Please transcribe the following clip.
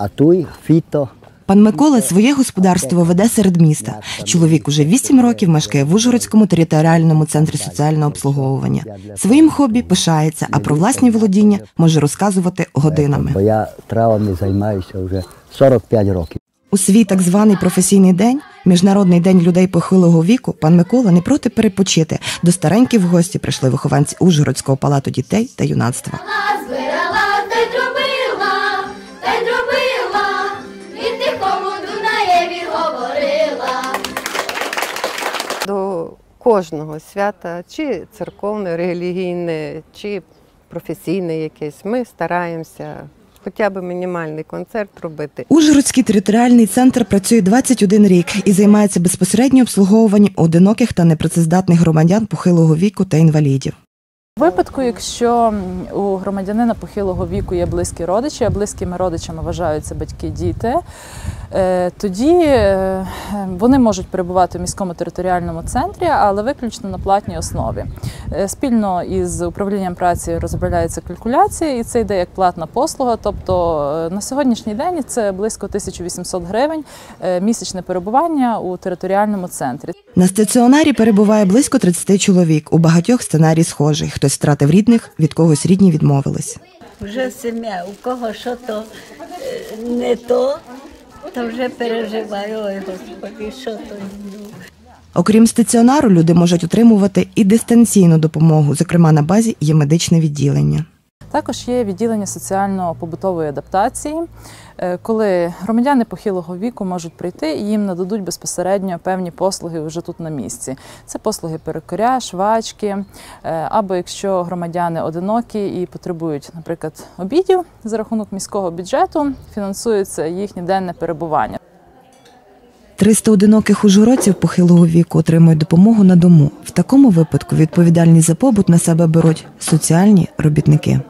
а той фіто. Пан Микола своє господарство веде серед міста. Чоловік уже вісім років мешкає в Ужгородському територіальному центрі соціального обслуговування. Своїм хобі пишається, а про власні володіння може розказувати годинами. Бо я травами займаюся вже 45 років. У свій так званий професійний день, міжнародний день людей похилого віку, пан Микола не проти перепочити. До стареньких в гості прийшли вихованці Ужгородського палату дітей та юнацтва. Кожного свята, чи церковне, релігійне, чи професійне якесь, ми стараємося хоча б мінімальний концерт робити. Ужгородський територіальний центр працює 21 рік і займається безпосередньо обслуговуванням одиноких та непрацездатних громадян похилого віку та інвалідів. Випадку, якщо у громадянина похилого віку є близькі родичі, а близькими родичами вважаються батьки, діти, е, тоді е, вони можуть перебувати в міському територіальному центрі, але виключно на платній основі. Е, Спільно із управлінням праці розробляється калькуляція, і це йде як платна послуга. Тобто е, на сьогоднішній день це близько 1800 гривень е, місячне перебування у територіальному центрі. На стаціонарі перебуває близько 30 чоловік. У багатьох сценарій схожий. Хтось втратив рідних, від когось рідні відмовились. Вже сім'я, у кого що то не то, то вже переживаю, ой Господи, що то. Окрім стаціонару, люди можуть отримувати і дистанційну допомогу. Зокрема, на базі є медичне відділення. Також є відділення соціально-побутової адаптації, е, коли громадяни похилого віку можуть прийти і їм нададуть безпосередньо певні послуги вже тут на місці. Це послуги перекоря, швачки, е, або якщо громадяни одинокі і потребують, наприклад, обідів за рахунок міського бюджету, фінансується їхнє денне перебування. 300 одиноких ужгородців похилого віку отримують допомогу на дому. В такому випадку відповідальність за побут на себе беруть соціальні робітники.